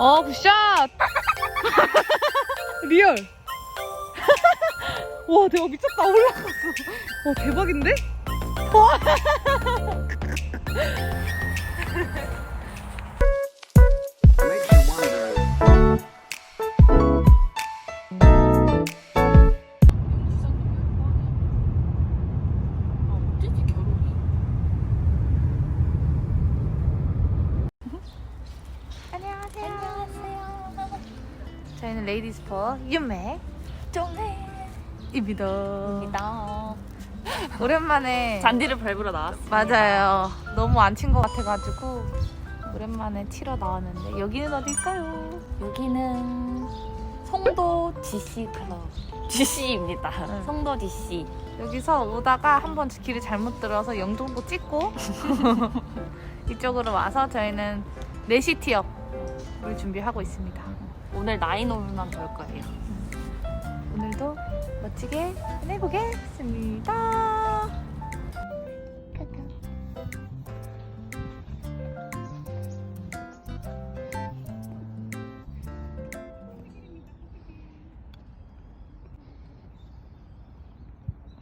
어, 굿샷! 리얼! 와, 대박, 미쳤다. 올라갔어. 와, 대박인데? 와! 저희는 레이디스 퍼 윤매 쫑해입니다. 입니다. 오랜만에 잔디를 밟으러 나왔어. 맞아요. 너무 안 친 것 같아가지고 오랜만에 치러 나왔는데 여기는 어딜까요? 여기는 송도 DC 클럽. DC입니다. 응. 송도 DC. 여기서 오다가 한 번 길을 잘못 들어서 영종도 찍고 이쪽으로 와서 저희는 네시티업을 준비하고 있습니다. 오늘 나인홀만 돌 거예요. 오늘도 멋지게 해보겠습니다.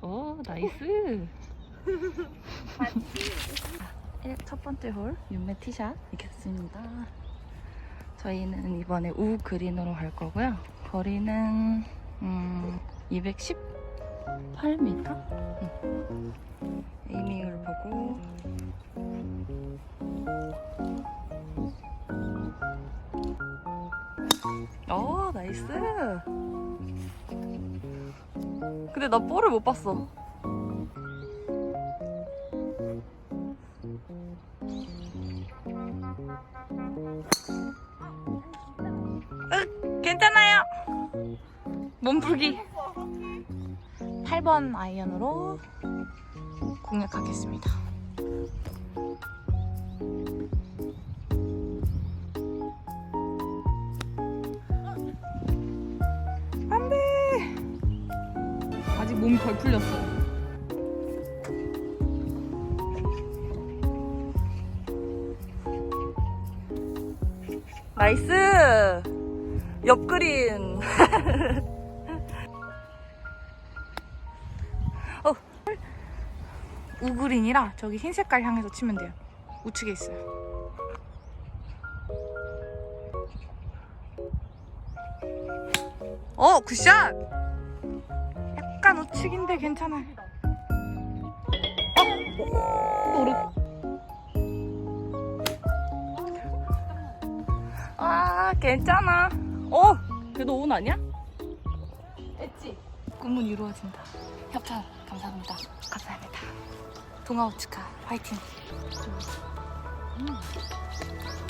오, 나이스. 일- 첫 번째 홀 윤매 티샷 이겼습니다. 저희는 이번에 우 그린으로 갈 거고요. 거리는 음, 218m. 에이밍을 보고 어 나이스. 근데 나 볼을 못 봤어. 몸풀기. 8번 아이언으로 공략하겠습니다. 안 돼. 아직 몸이 덜 풀렸어. 나이스. 옆그린. 우그린이라 저기 흰 색깔 향해서 치면 돼요. 우측에 있어요. 어, 굿샷! 약간 우측인데 괜찮아요. 어, 노릇. 아, 괜찮아. 어, 그래도 온 아니야? 꿈은 이루어진다. 협찬. 감사합니다. 동아 우측가 화이팅. 음.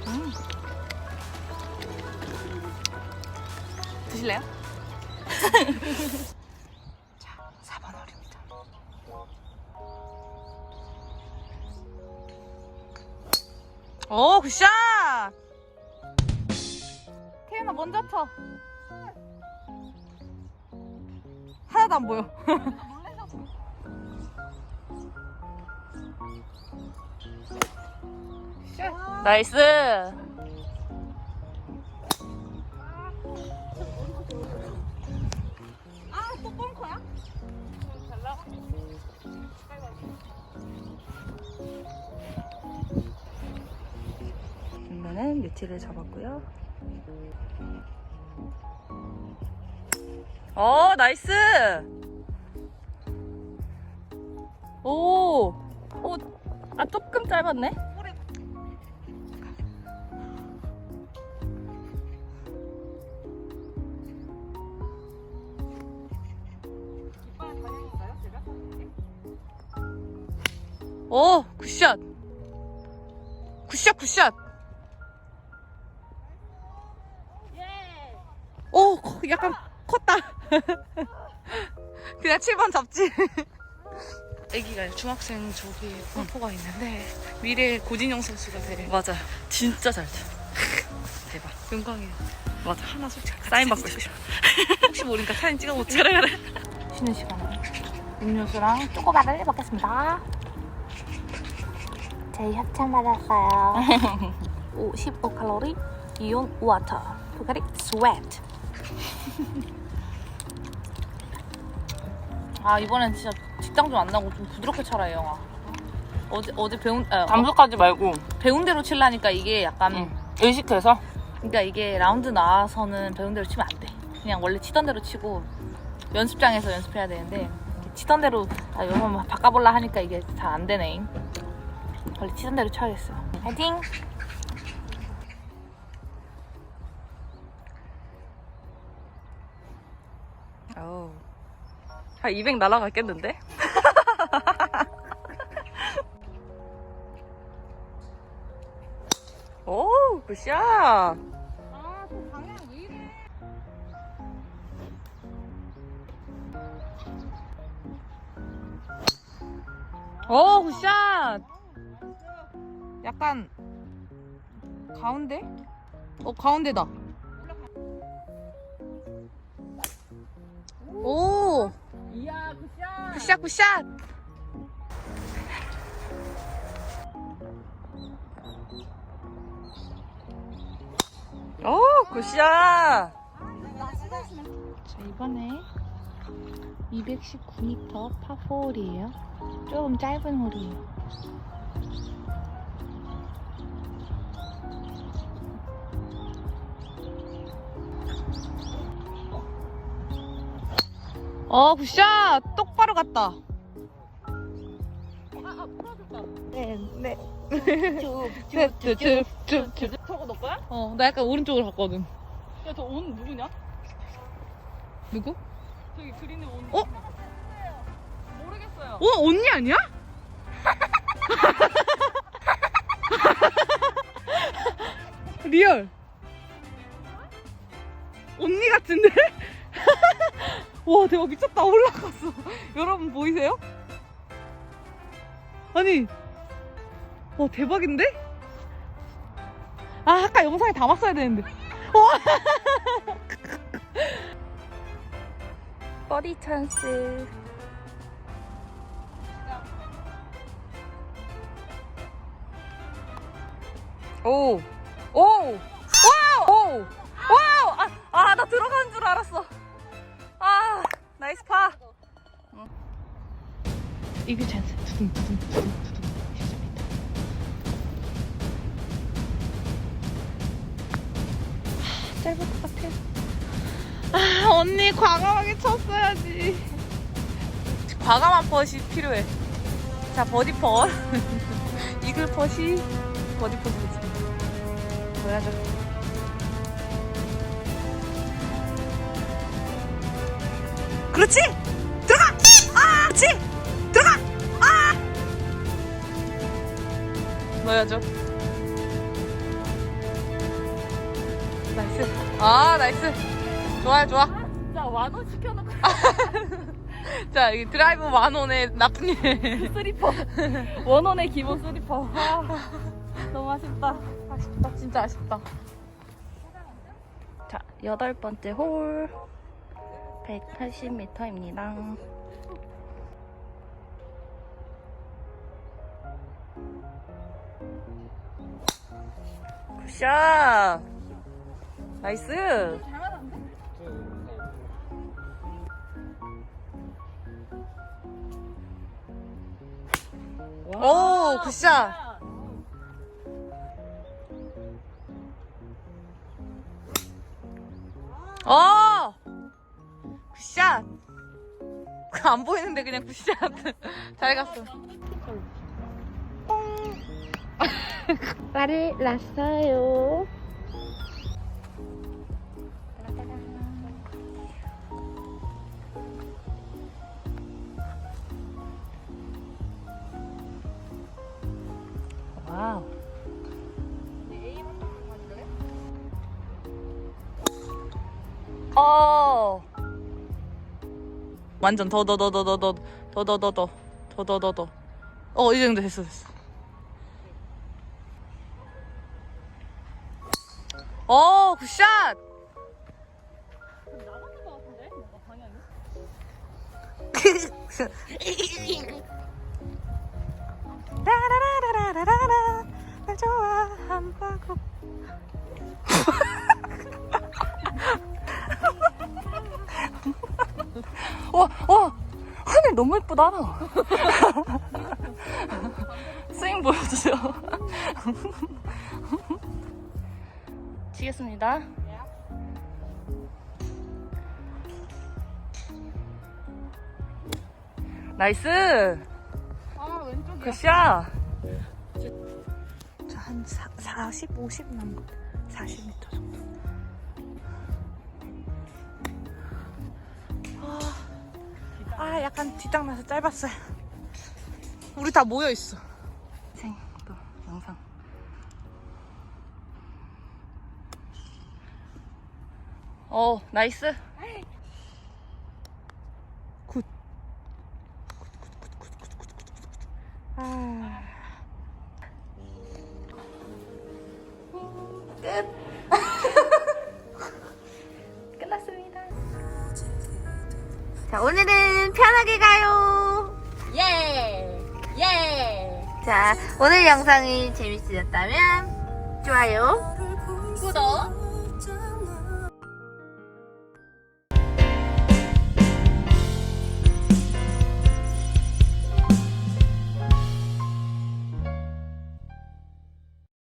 음. 드실래요? 자, 4번 홀입니다. 오, 굿샷! 태연아, 먼저 쳐. 하나도 안 보여. 나이스. 그러면은 뮤티를 잡았고요. 어, 나이스. 오, 오, 아 조금 짧았네. 오, 굿샷. 굿샷, 굿샷. 오, 커- 약간 컸다. 그냥 7번 잡지. 애기가 중학생 저기 골퍼가 있는데 미래 고진영 선수가 될 맞아, 진짜 잘 쳐. 대박. 영광이에요. 맞아. 하나 솔직히 사인 받고 싶어. 혹시 모르니까 사진 찍어놓자. 그래 그래. 쉬는 시간에 음료수랑 초코바를 먹겠습니다. 저희 협찬 받았어요. 5 15 칼로리 이온 워터 포카리 스웨트 아 이번엔 진짜 직장 좀 안 나고 좀 부드럽게 쳐라 영아. 어제 어제 배운 아, 어, 담수까지 말고 배운 대로 칠라니까 이게 약간 응. 의식해서 그러니까 이게 라운드 나와서는 배운 대로 치면 안 돼. 그냥 원래 치던 대로 치고 연습장에서 연습해야 되는데 치던 대로 아, 이거 한번 바꿔볼라 하니까 이게 잘안 되네. 원래 치던 대로 쳐야겠어. 파이팅! 어우. 한200 날아갔겠는데? 오, 굿샷! 오 굿샷! 약간 가운데? 어 가운데다. 오! 이야, 굿샷! 굿샷 굿샷! 오, 굿샷! 자 이번에 219m 파4홀이에요. 조금 짧은 홀이에요. 어 굿샷! 똑바로 갔다. 네, 네. 쭉쭉쭉쭉쭉. 저거 너 거야? 어, 나 약간 오른쪽으로 갔거든. 야, 저 온 누구냐? 누구? 저기 그린에 온. 어? 모르겠어요. 어, 언니 아니야? 리얼. 언니 같은데? 와, 대박 미쳤다. 올라갔어. 여러분 보이세요? 아니. 와, 대박인데? 아, 아까 영상에 담았어야 되는데. 버디 찬스. 오, 오, 와우, 오, 이글 찬스. 두둥, 두둥, 두둥, 두둥. 14m. 하, 짧을 것 같아. 아, 언니 과감하게 쳤어야지. 과감한 펫이 필요해. 자, 버디 펫. 이글 펫이 버디 펫이지. 보여줘. 그렇지! 들어가! 아! 그렇지! 넣어야죠. 나이스. 아, 나이스. 좋아요, 좋아. 진짜 완원 시켜놓고 자, 여기 드라이브 만원의 나쁜 일. 슬리퍼. 원원의 기본 슬리퍼. 아, 너무 아쉽다. 아쉽다, 진짜 아쉽다. 자, 여덟 번째 홀. 180m입니다. 굿샷! 나이스! 오, 굿샷. 어! 굿샷! 안 보이는데 그냥 굿샷. 잘 갔어. 말을 났어요. 와우. 어. 완전 더더더더더더더더더더더더더 더. 어, 이 정도 됐어 됐어. 어, 굿샷! 라라라라라라라 날 좋아한다고 와, 와, 어, 어, 하늘 너무 예쁘다. 스윙 보여주세요. 치겠습니다. 나이스! 아 왼쪽이야. 굿샷! 저한 40, 50 남은 것 같아요. 40m 정도. 아, 아, 약간 뒷땅 나서 짧았어요. 우리 다 모여있어. 생, 또, 영상. 어, 나이스. 굿. 아. 끝났습니다. 자 오늘은 편하게 가요. 예. 예. 자 오늘 영상이 재밌으셨다면 좋아요, 구독